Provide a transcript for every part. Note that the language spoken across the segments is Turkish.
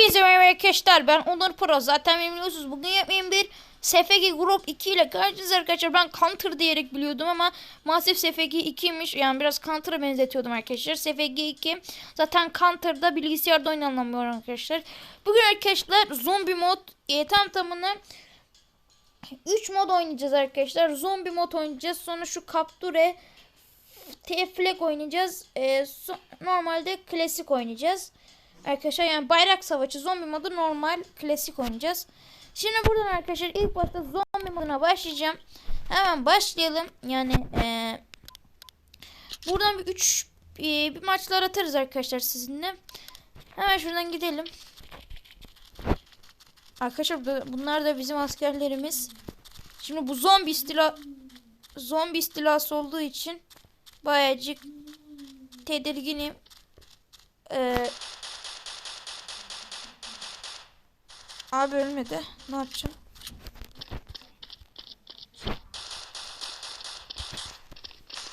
Hepinize merhaba arkadaşlar ben Onur Pro. Zaten biliyorsunuz bugün yapmayayım bir SFG Group 2 ile karşınızda arkadaşlar. Ben Counter diyerek biliyordum ama maalesef SFG 2'ymiş yani biraz Counter'a benzetiyordum arkadaşlar. SFG 2 zaten Counter'da bilgisayarda oynanamıyor arkadaşlar. Bugün arkadaşlar zombi mod e, tam tamına 3 mod oynayacağız arkadaşlar. Zombi mod oynayacağız. Sonra şu Capture T-Flag oynayacağız. E, so- normalde klasik oynayacağız Arkadaşlar yani bayrak savaşı zombi modu normal klasik oynayacağız. Şimdi buradan arkadaşlar ilk başta zombi moduna başlayacağım. Hemen başlayalım. Yani eee, buradan bir 3 bir maçlar atarız arkadaşlar sizinle. Hemen şuradan gidelim. Arkadaşlar bu- bunlar da bizim askerlerimiz. Şimdi bu zombi istila zombi istilası olduğu için bayacık tedirginim. Eee Abi ölmedi. Ne yapacağım?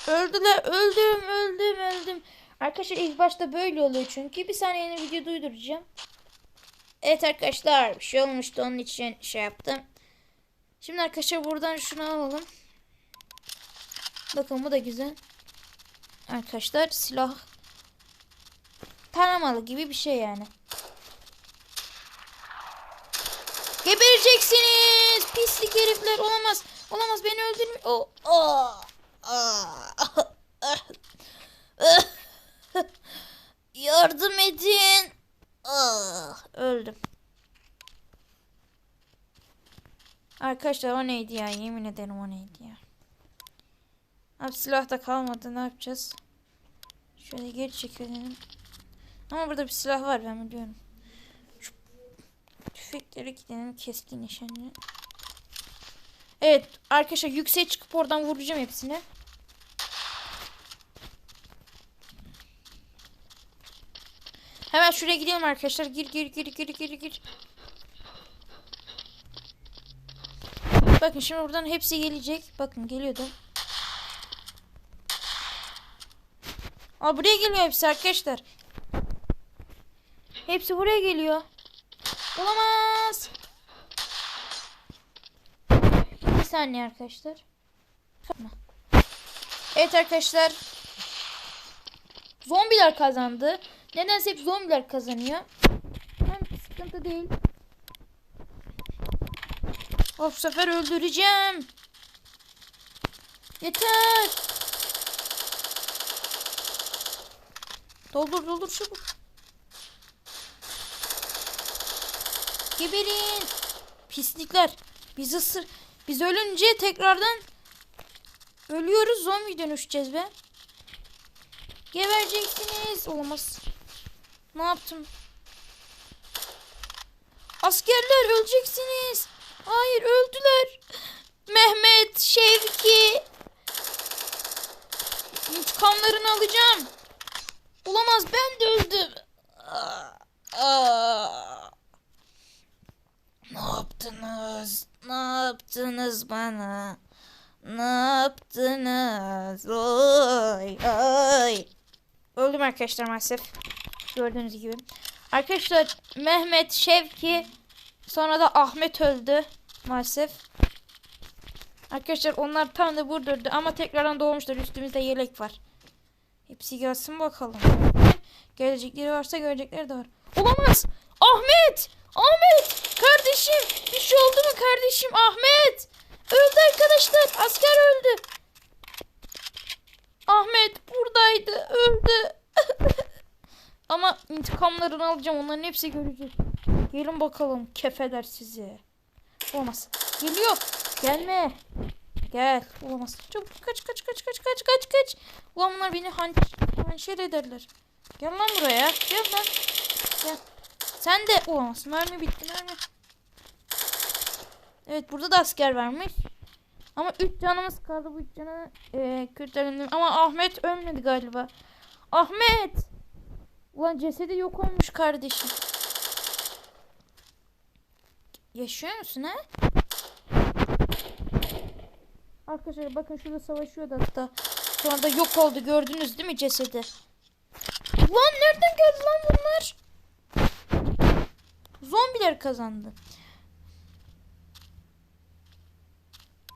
Öldüler. Öldüm, öldüm, öldüm. Arkadaşlar ilk başta böyle oluyor çünkü. Bir saniye yeni video duyduracağım. Evet arkadaşlar bir şey olmuştu onun için şey yaptım. Şimdi arkadaşlar buradan şunu alalım. Bakın bu da güzel. Arkadaşlar silah taramalı gibi bir şey yani. Gebereceksiniz. Pislik herifler. Olamaz. Olamaz beni öldürme. Oh. Ah. Yardım edin. Ah. Öldüm. Arkadaşlar o neydi ya? Yemin ederim o neydi ya? Abi silah da kalmadı. Ne yapacağız? Şöyle geri çekelim. Ama burada bir silah var ben biliyorum. Tüfekleri gidelim keskin nişanlı. Evet arkadaşlar yükseğe çıkıp oradan vuracağım hepsini. Hemen şuraya gidelim arkadaşlar. Gir gir gir gir gir gir. Bakın şimdi buradan hepsi gelecek. Bakın geliyordu. Aa buraya geliyor hepsi arkadaşlar. Hepsi buraya geliyor. Olamaz. Bir saniye arkadaşlar. Evet arkadaşlar. Zombiler kazandı. Nedense hep zombiler kazanıyor. Hem sıkıntı değil. Of sefer öldüreceğim. Yeter. Doldur doldur çabuk. Geberin. Pislikler. Biz ısır. Biz ölünce tekrardan ölüyoruz. Zombi dönüşeceğiz be. Gebereceksiniz. Olamaz. Ne yaptım? Askerler öleceksiniz. Hayır öldüler. Mehmet, Şevki. İntikamlarını alacağım. Olamaz ben de öldüm. Aa, aa. Ne yaptınız? Ne yaptınız bana? Ne yaptınız? Oy oy. Öldüm arkadaşlar maalesef. Gördüğünüz gibi. Arkadaşlar Mehmet, Şevki sonra da Ahmet öldü maalesef. Arkadaşlar onlar tam da burada öldü ama tekrardan doğmuşlar. Üstümüzde yelek var. Hepsi gelsin bakalım. Gelecekleri varsa görecekleri de var. Olamaz. Ahmet! Ahmet! Kardeşim! Bir şey oldu mu kardeşim? Ahmet! Öldü arkadaşlar. Asker öldü. Ahmet buradaydı. Öldü. Ama intikamlarını alacağım. Onların hepsi görecek. Gelin bakalım. Kefeler sizi. Olmaz. Geliyor. Gelme. Gel. Olamaz. Çabuk kaç kaç kaç kaç kaç kaç kaç. Ulan bunlar beni hanç hançer ederler. Gel lan buraya. Gel lan. Gel. Sen de olamaz. Mermi bitti mermi. Evet burada da asker varmış. Ama 3 canımız kaldı. Bu 3 canı e, kurtarıldı. Ama Ahmet ölmedi galiba. Ahmet! Ulan cesedi yok olmuş kardeşim. Yaşıyor musun ha? Arkadaşlar bakın şurada savaşıyordu hatta. Sonra da yok oldu gördünüz değil mi cesedi? Lan nereden geldi lan bunlar? kazandı.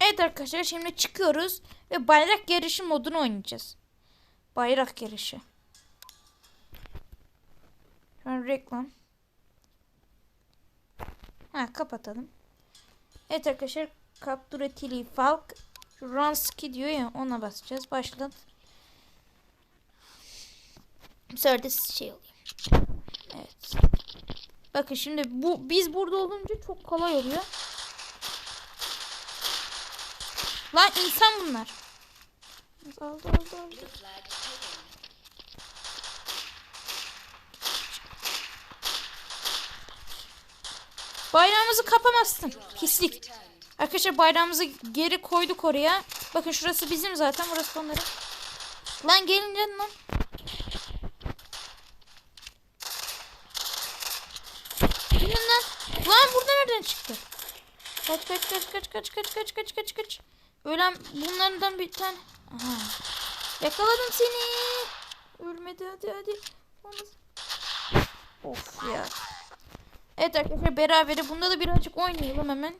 Evet arkadaşlar şimdi çıkıyoruz ve bayrak yarışı modunu oynayacağız. Bayrak yarışı. Şu an reklam. Ha kapatalım. Evet arkadaşlar Capture Tilly Falk Ranski diyor ya ona basacağız. Başlat. Bu şey alayım. Evet. Bakın şimdi bu biz burada olunca çok kolay oluyor. Lan insan bunlar. Aldı aldı aldı. Bayrağımızı kapamazsın. Pislik. Arkadaşlar bayrağımızı geri koyduk oraya. Bakın şurası bizim zaten. Burası onların. Lan gelin gelin lan. Gelin lan. Lan burada nereden çıktı? Kaç kaç kaç kaç kaç kaç kaç kaç kaç kaç. Ölen bunlardan bir tane. Aha. Yakaladım seni. Ölmedi hadi hadi. Of ya. Evet arkadaşlar berabere. Bunda da birazcık oynayalım hemen.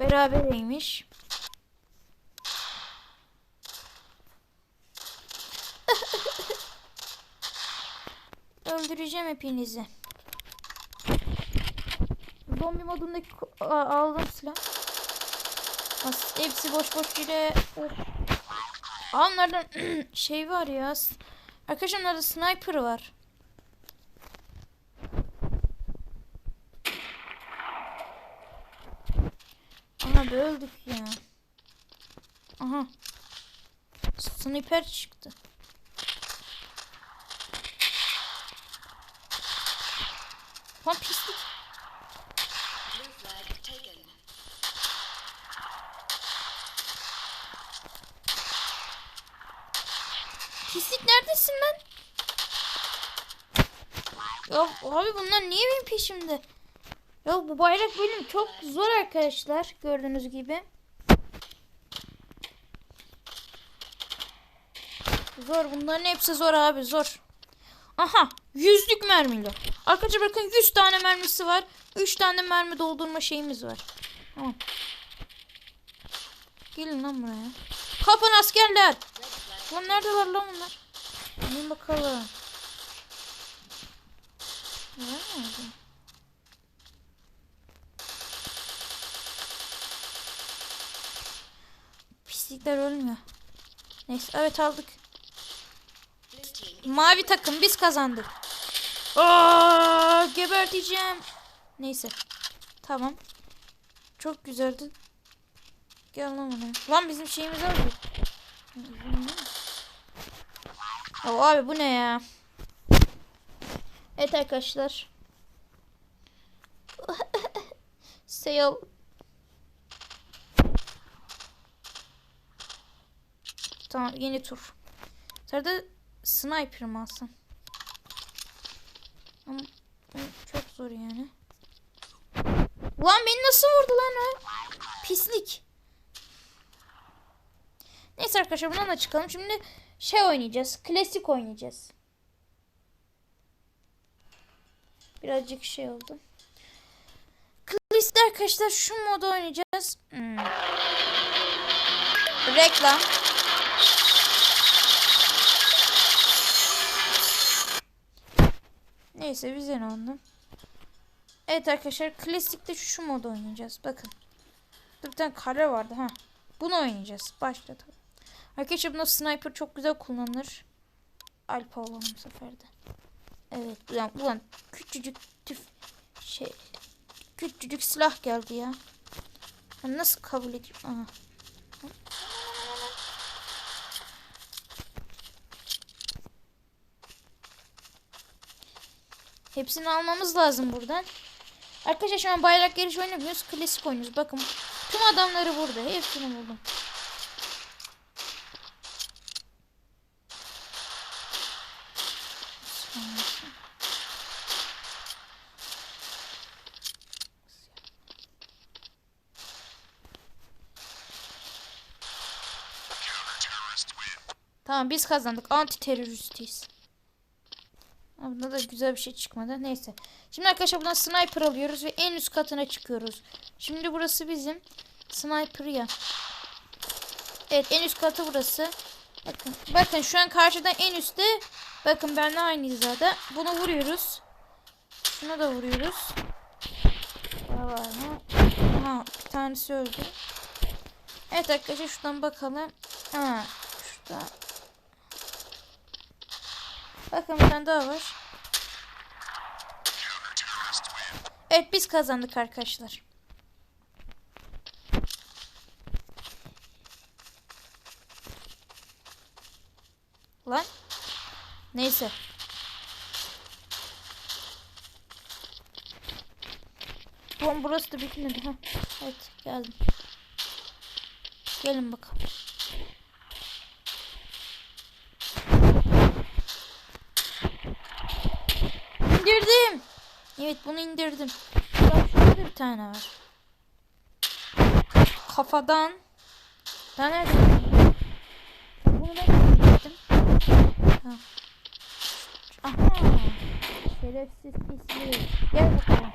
Berabereymiş. Öldüreceğim hepinizi. Zombi modundaki aldım silah. As- Hepsi boş boş. Oh. Aa, onlardan şey var ya. Arkadaşlar onlarda sniper var. Aha öldük ya. Aha. Sniper çıktı. Lan pislik. Blue flag taken. Pislik neredesin lan? Ya abi bunlar niye benim peşimde? Ya bu bayrak bölüm çok zor arkadaşlar gördüğünüz gibi. Zor bunların hepsi zor abi zor. Aha yüzlük mermili. Arkadaşlar bakın 100 tane mermisi var. 3 tane mermi doldurma şeyimiz var. Tamam. Gelin lan buraya. Kapın askerler. Lan nerede var lan bunlar? Gelin bakalım. Nerede? Pislikler ölmüyor. Neyse evet aldık. Mavi takım biz kazandık. Aa, geberteceğim. Neyse. Tamam. Çok güzeldi. Gel lan buraya. Lan bizim şeyimiz var. Ya abi bu ne ya? Evet arkadaşlar. Sale. Tamam yeni tur. Sırada sniper mı alsam? Ama çok zor yani. Lan beni nasıl vurdu lan o? Pislik. Neyse arkadaşlar bundan da çıkalım. Şimdi şey oynayacağız. Klasik oynayacağız. Birazcık şey oldu. Klasik arkadaşlar şu modu oynayacağız. Hmm. Reklam. Neyse bize ne oldu. Evet arkadaşlar klasikte şu modu oynayacağız. Bakın. Burada bir tane kare vardı ha. Bunu oynayacağız. Başlatalım. Arkadaşlar bunda sniper çok güzel kullanılır. Alpa olalım bu sefer de. Evet ulan, ulan küçücük tüf şey küçücük silah geldi ya. Ben nasıl kabul edeyim? Aha. Hepsini almamız lazım buradan. Arkadaşlar şu an bayrak yarışı oynamıyoruz. Klasik oynuyoruz. Bakın tüm adamları burada. Hepsini buldum. Tamam biz kazandık. Anti teröristiyiz. Bunda da güzel bir şey çıkmadı. Neyse. Şimdi arkadaşlar buradan sniper alıyoruz ve en üst katına çıkıyoruz. Şimdi burası bizim sniper ya. Evet en üst katı burası. Bakın. Bakın şu an karşıdan en üstte. Bakın benimle aynı hizada. Bunu vuruyoruz. Şuna da vuruyoruz. Daha var mı? Ha bir tanesi öldü. Evet arkadaşlar şuradan bakalım. Ha şurada. Bakın bir tane daha var. Evet biz kazandık arkadaşlar. Lan. Neyse. Ulan burası da bitmedi ha. Evet geldim. Gelin bakalım. İndirdim. Evet bunu indirdim. Ya şurada da bir tane var. Kafadan. Ben nerede? Bunu ben indirdim. Ha. Aha. Şerefsiz pislik. Gel bakalım.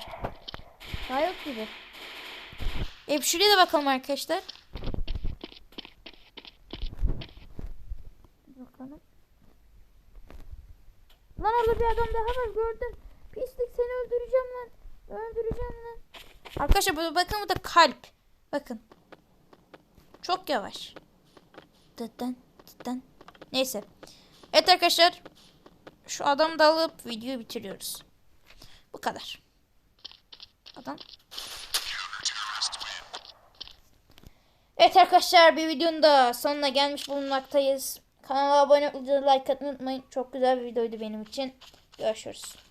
Daha yok gibi. E şuraya da bakalım arkadaşlar. Bakalım. Lan orada bir adam daha var gördüm. Pislik seni öldüreceğim lan. Öldüreceğim lan. Arkadaşlar burada bakın bu da kalp. Bakın. Çok yavaş. Dıdın dıdın. Neyse. Evet arkadaşlar. Şu adamı da alıp videoyu bitiriyoruz. Bu kadar. Adam. Evet arkadaşlar bir videonun da sonuna gelmiş bulunmaktayız. Kanala abone olmayı, like atmayı unutmayın. Çok güzel bir videoydu benim için. Görüşürüz.